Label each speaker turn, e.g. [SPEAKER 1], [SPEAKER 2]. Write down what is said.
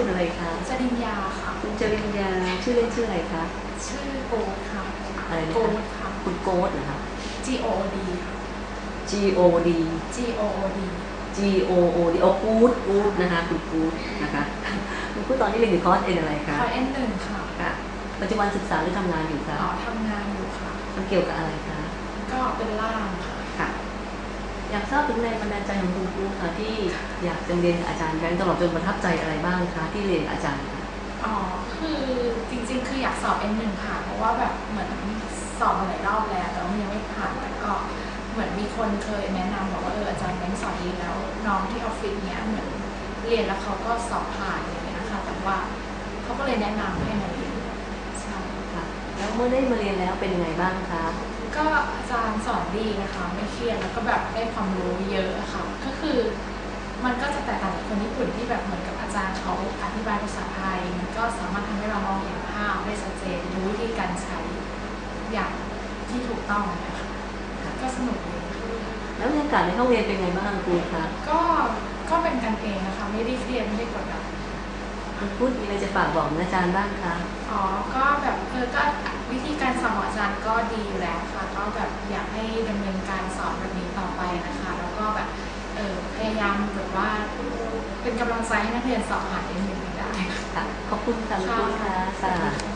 [SPEAKER 1] คุณอะไรคะ
[SPEAKER 2] จริญญาค่ะ
[SPEAKER 1] คุณจริญญาชื่อเล่นชื่ออะไรคะ
[SPEAKER 2] ชื่อโกดค่ะ
[SPEAKER 1] อะไรนะ
[SPEAKER 2] โก
[SPEAKER 1] คะ
[SPEAKER 2] ดค่ะ
[SPEAKER 1] คุณโกดเหรอคะ
[SPEAKER 2] G O O D ค่ะ
[SPEAKER 1] G O D
[SPEAKER 2] G O O D
[SPEAKER 1] G O O D โอ้กูดกูดนะคะ คุณกูดนะคะคุณกูดตอนนี้เรียนอยู่คอร์สเอ็นอะไรคะ
[SPEAKER 2] คอยเอ็นหนึ่งค่ะ
[SPEAKER 1] ค่ะปัจจุบันศึกษาหรือทำงานอยู่คะ
[SPEAKER 2] อ๋อทำงานอยู่ค่ะ
[SPEAKER 1] มันเกี่ยวกับอะไรคะ
[SPEAKER 2] ก็เป็นล่ามค่ะ
[SPEAKER 1] ค่ะ อยากทราบถึงแรงบันดาลใจของคุณครูค่ะที่อยากจะเรียนกับอาจารย์แบงค์ตลอดจนประทับใจอะไรบ้างคะที่เรียนกับอาจารย์คะ
[SPEAKER 2] อ๋อคือจริงๆ คืออยากสอบ N1 ค่ะ เพราะว่าแบบเหมือนสอบมาหลายรอบแล้วแต่ว่ามันยังไม่ผ่านแต่ก็เหมือนมีคนเคยแนะนำบอกว่าเอออาจารย์แบงค์สอนดีแล้วน้องที่ออฟฟิศเนี้ยเหมือนเรียนแล้วเขาก็สอบผ่านอย่างเงี้ยค่ะแต่ว่าเขาก็เลยแนะนำให้มาเรียนใช่
[SPEAKER 1] ค่ะแล้วเมื่อได้มาเรียนแล้วเป็นยังไงบ้างคะ
[SPEAKER 2] ก็อาจารย์สอนดีนะคะไม่เครียดแล้วก็แบบได้ความรู้เยอะอะค่ะก็คือ มันก็จะแตกต่างจากคนญี่ปุ่นที่แบบเหมือนกับอาจารย์เขาอธิบายภาษาไทยมันก็สามารถทำให้เรามองเห็นภาพได้ชัดเจนรู้วิธีการใช้อย่างที่ถูกต้องนะคะก็สนุกดี
[SPEAKER 1] แล้วบรรยากาศในห้องเรียนเป็นไงบ้างครูคะ
[SPEAKER 2] ก็ก็เป็นกันเองนะคะไม่ได้เครียดไม่ได้กดดัน
[SPEAKER 1] คุณพูดมีอะไรจะฝากบอกอาจารย์บ้างคะ
[SPEAKER 2] อ๋อก็แบบเออก็ ดีอยู่แล้วค่ะก็แบบอยากให้ดำเนินการสอนแบบนี้ต่อไปนะคะ แล้วก็แบบเออพยายามแบบว่าเป็นกำลังใจให้นักเรียนสอบผ่านเอ็นหนึ่งได้
[SPEAKER 1] ค่ะขอบคุณค่ะคุณพูดค่ะค่ะ